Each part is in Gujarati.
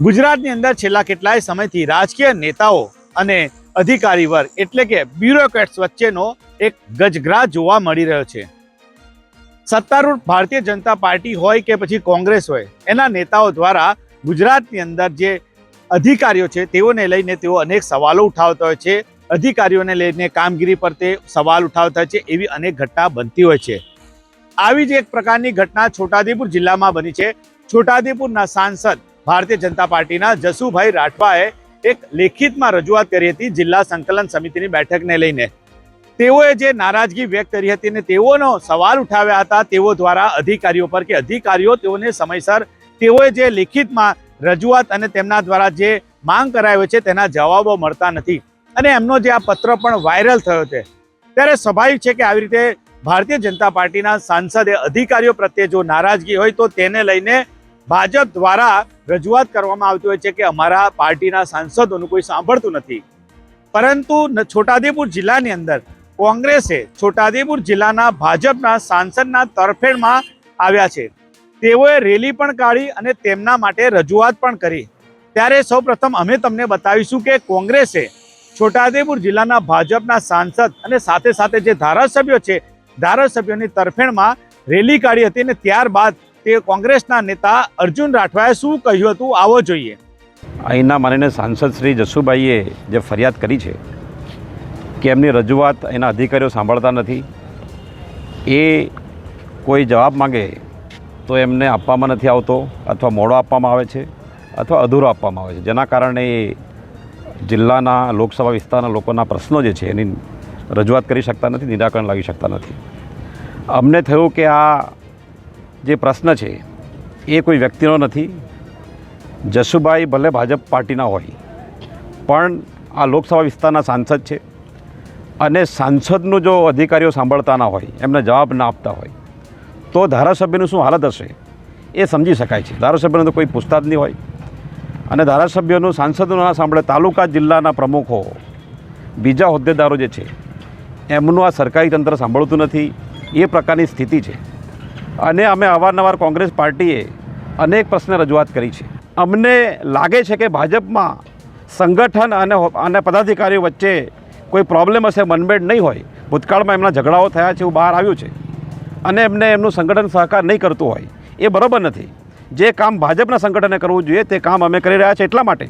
ગુજરાતની અંદર છેલ્લા કેટલાય સમયથી રાજકીય નેતાઓ અને અધિકારી વર્ગ એટલે કે બ્યુરોક્રેટ્સ વચ્ચેનો એક ગજગ્રાહ જોવા મળી રહ્યો છે. સત્તારૂઢ ભારતીય જનતા પાર્ટી હોય કે પછી કોંગ્રેસ હોય, એના નેતાઓ દ્વારા ગુજરાતની અંદર જે અધિકારીઓ છે, તેઓને લઈને તેઓ અનેક સવાલો ઉઠાવતા હોય છે. અધિકારીઓને લઈને કામગીરી પર તે સવાલ ઉઠાવતા હોય છે, એવી અનેક ઘટના બનતી હોય છે. આવી જ એક પ્રકારની ઘટના છોટાદેપુર જિલ્લામાં બની છે. છોટાદેપુરના સાંસદ ભારતીય જનતા પાર્ટીના જસુભાઈ રાઠવાએ એક લેખિતમાં રજૂઆત કરી હતી જિલ્લા સંકલન સમિતિની બેઠકને લઈને. તેઓએ જે નારાજગી વ્યક્ત કરી હતી અને તેઓનો સવાલ ઉઠાવ્યા હતા, તેઓ દ્વારા અધિકારીઓ પર કે અધિકારીઓ તેઓને સમયસર તેઓએ જે લેખિતમાં રજૂઆત અને તેમના દ્વારા જે માંગ કરાયો છે તેના જવાબો મળતા નથી. અને એમનો જે આ પત્ર પણ વાયરલ થયો છે. ત્યારે સ્વાભાવિક છે કે આવી રીતે ભારતીય જનતા પાર્ટીના સાંસદે અધિકારીઓ પ્રત્યે જો નારાજગી હોય તો તેને લઈને ભાજપ દ્વારા રજૂઆત કરવામાં આવતી હોય છે કે અમારા પાર્ટીના સાંસદોનું કોઈ સાંભળતું નથી. પરંતુ છોટાદેપુર જિલ્લાની અંદર કોંગ્રેસે છોટાઉદેપુર જિલ્લાના ભાજપના સાંસદના તરફેણમાં આવ્યા છે. તેઓએ રેલી પણ કાઢી અને તેમના માટે રજૂઆત પણ કરી. ત્યારે સૌપ્રથમ અમે તમને બતાવીશું કે કોંગ્રેસે છોટાઉદેપુર જિલ્લાના ભાજપના સાંસદ અને સાથે સાથે જે ધારાસભ્યો છે, ધારાસભ્યોની તરફેણમાં રેલી કાઢી હતી અને ત્યારબાદ તે કોંગ્રેસના નેતા અર્જુન રાઠવાએ શું કહ્યું હતું, આવો જોઈએ. અહીંના માનીને સાંસદ શ્રી જસુભાઈએ જે ફરિયાદ કરી છે કે એમની રજૂઆત એના અધિકારીઓ સાંભળતા નથી, એ કોઈ જવાબ માંગે તો એમને આપવામાં નથી આવતો અથવા મોડો આપવામાં આવે છે અથવા અધૂરો આપવામાં આવે છે. જેના કારણે જિલ્લાના લોકસભા વિસ્તારના લોકોના પ્રશ્નો જે છે એની રજૂઆત કરી શકતા નથી, નિરાકરણ લાવી શકતા નથી. અમને થયું કે આ જે પ્રશ્ન છે, એ કોઈ વ્યક્તિનો નથી. જસુભાઈ ભલે ભાજપ પાર્ટીના હોય, પણ આ લોકસભા વિસ્તારના સાંસદ છે અને સાંસદનું જો અધિકારીઓ સાંભળતા ના હોય, એમને જવાબ ના આપતા હોય, તો ધારાસભ્યનું શું હાલત હશે, એ સમજી શકાય છે. ધારાસભ્યને તો કોઈ પૂછતા જ નહીં હોય. અને ધારાસભ્યોનું, સાંસદનું ના સાંભળે તાલુકા જિલ્લાના પ્રમુખો, બીજા હોદ્દેદારો જે છે, એમનું આ સરકારી તંત્ર સાંભળતું નથી, એ પ્રકારની સ્થિતિ છે. અને અમે અવારનવાર કોંગ્રેસ પાર્ટીએ અનેક પ્રશ્ન રજૂઆત કરી છે. અમને લાગે છે કે ભાજપમાં સંગઠન અને અને પદાધિકારીઓ વચ્ચે કોઈ પ્રોબ્લેમ હશે, મનમેળ નહીં હોય. ભૂતકાળમાં એમના ઝઘડાઓ થયા છે એવું બહાર આવ્યું છે. અને એમને એમનું સંગઠન સહકાર નહીં કરતું હોય. એ બરાબર નથી. જે કામ ભાજપના સંગઠને કરવું જોઈએ, તે કામ અમે કરી રહ્યા છીએ એટલા માટે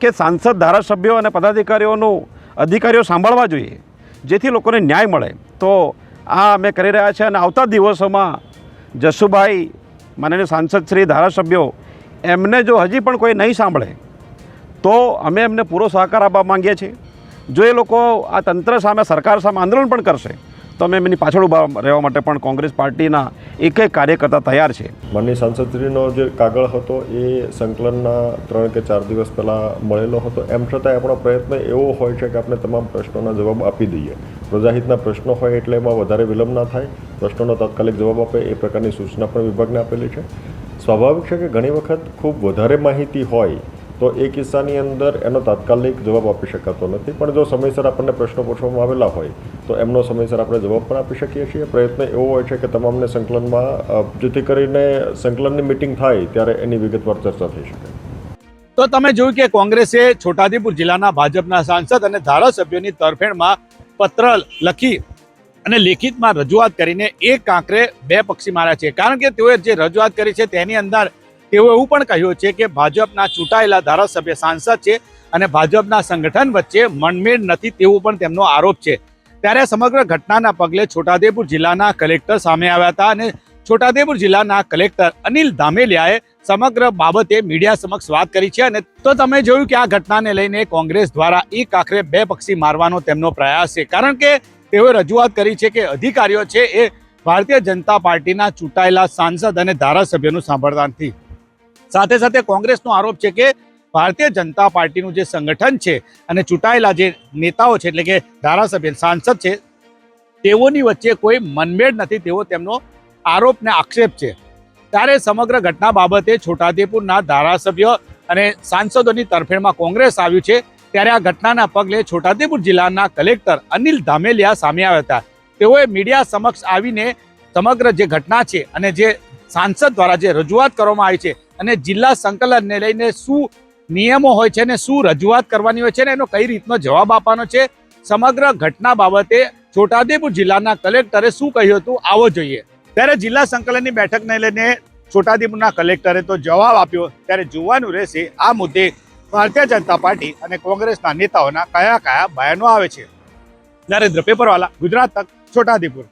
કે સાંસદ, ધારાસભ્યો અને પદાધિકારીઓનું અધિકારીઓ સાંભળવા જોઈએ. જેથી લોકોને ન્યાય મળે. તો આ અમે કરી રહ્યા છીએ અને આવતા દિવસોમાં જસુભાઈ, માનનીય સાંસદ શ્રી, ધારાસભ્યો, એમને જો હજી પણ કોઈ નહીં સાંભળે, તો અમે એમને પૂરો સહકાર આપવા માંગીએ છીએ. જો એ લોકો આ તંત્ર સામે, સરકાર સામે આંદોલન પણ કરશે તો અમે એમની પાછળ ઊભા રહેવા માટે પણ કોંગ્રેસ પાર્ટીના એક એક કાર્યકર્તા તૈયાર છે. માનની સાંસદશ્રીનો જે કાગળ હતો એ સંકલનના ત્રણ કે ચાર દિવસ પહેલાં મળેલો હતો. એમ છતાં આપણો પ્રયત્ન એવો હોય છે કે આપણે તમામ પ્રશ્નોના જવાબ આપી દઈએ. પ્રજાહિતના પ્રશ્નો હોય એટલે એમાં વધારે વિલંબ ના થાય. પ્રશ્નોનો તાત્કાલિક જવાબ આપે એ પ્રકારની સૂચના પણ વિભાગને આપેલી છે. સ્વાભાવિક છે કે ઘણી વખત ખૂબ વધારે માહિતી હોય તો એ કિસ્સાની અંદર એનો તાત્કાલિક જવાબ આપી શકાતો નથી. પણ જો સમયસર આપણને પ્રશ્નો પૂછવામાં આવેલા હોય તો એમનો સમયસર આપણે જવાબ પણ આપી શકીએ છીએ. પ્રયત્ન એવો હોય છે કે તમામને સંકલનમાં જેથી કરીને સંકલનની મિટિંગ થાય ત્યારે એની વિગતવાર ચર્ચા થઈ શકે. તો તમે જોયું કે કોંગ્રેસે છોટાદીપુર જિલ્લાના ભાજપના સાંસદ અને ધારાસભ્યોની તરફેણમાં પત્ર લખી અને લેખિતમાં રજૂઆત કરીને એક કાંકરે બે પક્ષી માર્યા છે. કારણ કે તેઓએ જે રજૂઆત કરી છે તેની અંદર તેઓ એવું પણ કહ્યું છે કે ભાજપના ચૂંટાયેલા ધારાસભ્ય સાંસદ છે અને ભાજપના સંગઠન વચ્ચે મનમેળ નથી તેવું પણ તેમનો આરોપ છે. ત્યારે સમગ્ર ઘટનાના પગલે છોટાઉદેપુર જિલ્લાના કલેક્ટર સામે આવ્યા હતા અને છોટાઉદેપુર જિલ્લાના કલેક્ટર અનિલ ધામેલિયાએ સમગ્ર બાબતે મીડિયા સમક્ષ વાત કરી છે અને તો તમે જોયું કે આ ઘટનાને લઈને કોંગ્રેસ દ્વારા એક આખરે બે પક્ષી મારવાનો તેમનો પ્રયાસ છે. કારણ કે તેઓએ રજૂઆત કરી છે કે અધિકારીઓ છે એ ભારતીય જનતા પાર્ટીના ચૂંટાયેલા સાંસદ અને ધારાસભ્યોનું સાંભળતા નથી સાથે સાથે કોંગ્રેસનો આરોપ છે કે ભારતીય જનતા પાર્ટીનું જે સંગઠન છે અને ચૂંટાયેલા જે નેતાઓ છે, એટલે કે ધારાસભ્ય સાંસદ છે, તેઓની વચ્ચે કોઈ મનમેળ નથી તેવો તેમનો આરોપ ને આક્ષેપ છે. ત્યારે સમગ્ર ઘટના બાબતે છોટાઉદેપુરના ધારાસભ્ય અને સાંસદોની તરફેણમાં કોંગ્રેસ આવ્યું છે. ત્યારે આ ઘટનાના પગલે છોટાઉદેપુર જિલ્લાના કલેક્ટર અનિલ ધામેલિયા સામે આવ્યા હતા. તેઓએ મીડિયા સમક્ષ આવીને સમગ્ર જે ઘટના છે અને જે સાંસદ દ્વારા જે રજૂઆત કરવામાં આવી છે અને જિલ્લા સંકલનને લઈને શું નિયમો હોય છે ને શું રજૂઆત કરવાની હોય છે ને એનો કઈ રીતનો જવાબ આપવાનો છે? સમગ્ર ઘટના બાબતે છોટાઉદેપુર જિલ્લાના કલેક્ટરે શું કહ્યું હતું? આવો જોઈએ. ત્યારે જિલ્લા સંકલનની બેઠકને લઈને છોટાઉદેપુરના કલેક્ટરે તો જવાબ આપ્યો. ત્યારે જોવાનું રહેશે આ મુદ્દે ભારતીય જનતા પાર્ટી અને કોંગ્રેસના નેતાઓના કયા કયા બયાનો આવે છે. નરેન્દ્ર પેપરવાલા, ગુજરાત તક, છોટાઉદેપુર.